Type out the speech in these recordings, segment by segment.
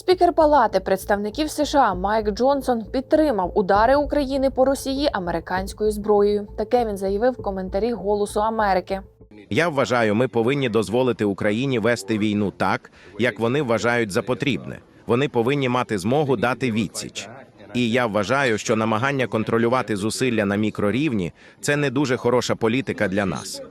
Спікер Палати представників США Майк Джонсон підтримав удари України по Росії американською зброєю. Таке він заявив в коментарі Голосу Америки. Я вважаю, ми повинні дозволити Україні вести війну так, як вони вважають за потрібне. Вони повинні мати змогу дати відсіч. І я вважаю, що намагання контролювати зусилля на мікрорівні це не дуже хороша політика для нас.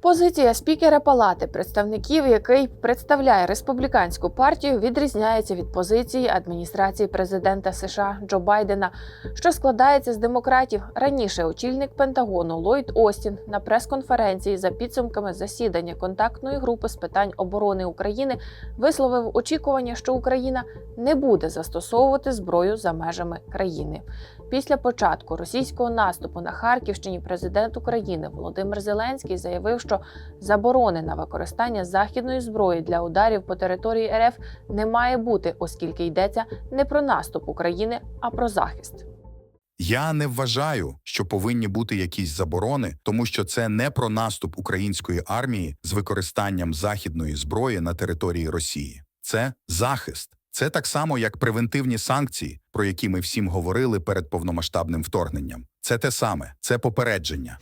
Позиція спікера Палати представників, який представляє республіканську партію, відрізняється від позиції адміністрації президента США Джо Байдена, що складається з демократів. Раніше очільник Пентагону Ллойд Остін на прес-конференції за підсумками засідання контактної групи з питань оборони України висловив очікування, що Україна не буде застосовувати зброю за межами країни. Після початку російського наступу на Харківщині президент України Володимир Зеленський заявив, що заборони на використання західної зброї для ударів по території РФ не має бути, оскільки йдеться не про наступ України, а про захист. Я не вважаю, що повинні бути якісь заборони, тому що це не про наступ української армії з використанням західної зброї на території Росії. Це захист. Це так само, як превентивні санкції, про які ми всім говорили перед повномасштабним вторгненням. Це те саме, це попередження.